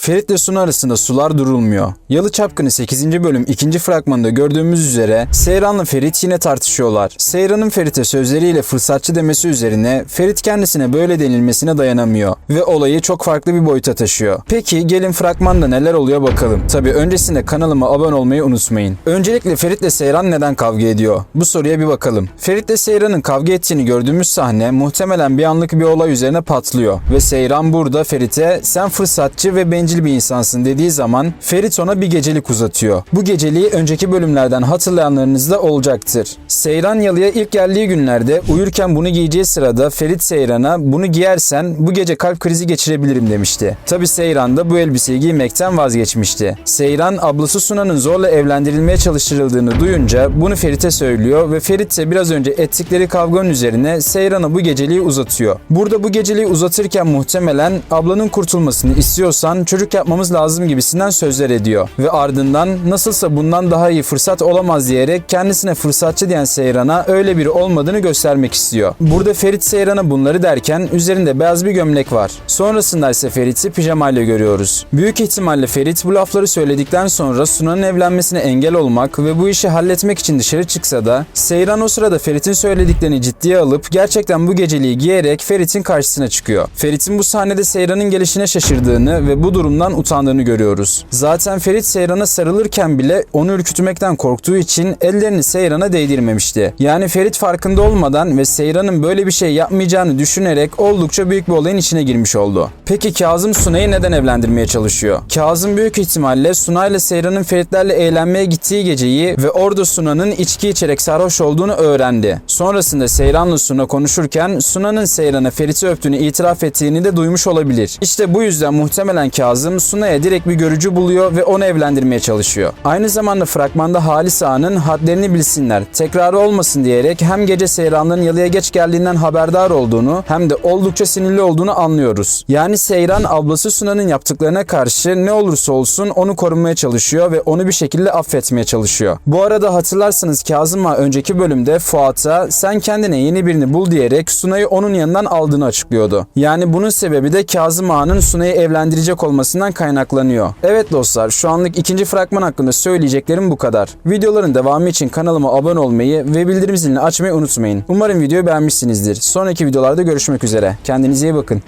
Ferit ile Suna arasında sular durulmuyor. Yalı Çapkını 8. bölüm 2. fragmanında gördüğümüz üzere Seyran'la Ferit yine tartışıyorlar. Seyran'ın Ferit'e sözleriyle fırsatçı demesi üzerine Ferit kendisine böyle denilmesine dayanamıyor ve olayı çok farklı bir boyuta taşıyor. Peki gelin fragmanda neler oluyor bakalım. Tabi öncesinde kanalıma abone olmayı unutmayın. Öncelikle Ferit ile Seyran neden kavga ediyor? Bu soruya bir bakalım. Ferit ile Seyran'ın kavga ettiğini gördüğümüz sahne muhtemelen bir anlık bir olay üzerine patlıyor ve Seyran burada Ferit'e sen fırsatçı ve bencil bir insansın dediği zaman Ferit ona bir gecelik uzatıyor. Bu geceliği önceki bölümlerden hatırlayanlarınızda olacaktır. Seyran yalıya ilk geldiği günlerde uyurken bunu giyeceği sırada Ferit Seyran'a bunu giyersen bu gece kalp krizi geçirebilirim demişti. Tabi Seyran da bu elbiseyi giymekten vazgeçmişti. Seyran ablası Suna'nın zorla evlendirilmeye çalıştırıldığını duyunca bunu Ferit'e söylüyor ve Ferit ise biraz önce ettikleri kavganın üzerine Seyran'a bu geceliği uzatıyor. Burada bu geceliği uzatırken muhtemelen ablanın kurtulmasını istiyorsan çocuk yapmamız lazım gibisinden sözler ediyor. Ve ardından nasılsa bundan daha iyi fırsat olamaz diyerek kendisine fırsatçı diyen Seyran'a öyle biri olmadığını göstermek istiyor. Burada Ferit Seyran'a bunları derken üzerinde beyaz bir gömlek var. Sonrasında ise Ferit'i pijamayla görüyoruz. Büyük ihtimalle Ferit bu lafları söyledikten sonra Suna'nın evlenmesine engel olmak ve bu işi halletmek için dışarı çıksa da Seyran o sırada Ferit'in söylediklerini ciddiye alıp gerçekten bu geceliği giyerek Ferit'in karşısına çıkıyor. Ferit'in bu sahnede Seyran'ın gelişine şaşırdığını ve bu durumdan utandığını görüyoruz. Zaten Ferit Seyran'a sarılırken bile onu ürkütmekten korktuğu için ellerini Seyran'a değdirmemişti. Yani Ferit farkında olmadan ve Seyran'ın böyle bir şey yapmayacağını düşünerek oldukça büyük bir olayın içine girmiş oldu. Peki Kazım Sunay'ı neden evlendirmeye çalışıyor? Kazım büyük ihtimalle Suna ile Seyran'ın Feritlerle eğlenmeye gittiği geceyi ve orada Suna'nın içki içerek sarhoş olduğunu öğrendi. Sonrasında Seyran'la Suna konuşurken Suna'nın Seyran'a Ferit'i öptüğünü itiraf ettiğini de duymuş olabilir. İşte bu yüzden muhtemelen Kazım Suna'ya direkt bir görücü buluyor ve onu evlendirmeye çalışıyor. Aynı zamanda fragmanda Halis Ağa'nın hadlerini bilsinler, tekrarı olmasın diyerek hem gece Seyran'ların yalıya geç geldiğinden haberdar olduğunu hem de oldukça sinirli olduğunu anlıyoruz. Yani Seyran ablası Suna'nın yaptıklarına karşı ne olursa olsun onu korumaya çalışıyor ve onu bir şekilde affetmeye çalışıyor. Bu arada hatırlarsanız Kazım Ağa önceki bölümde Fuat'a sen kendine yeni birini bul diyerek Suna'yı onun yanından aldığını açıklıyordu. Yani bunun sebebi de Kazım Ağa'nın Suna'yı evlendirecek olmasından kaynaklanıyor. Evet dostlar şu anlık ikinci fragman hakkında söyleyeceklerim bu kadar. Videoların devamı için kanalıma abone olmayı ve bildirim zilini açmayı unutmayın. Umarım videoyu beğenmişsinizdir. Sonraki videolarda görüşmek üzere. Kendinize iyi bakın.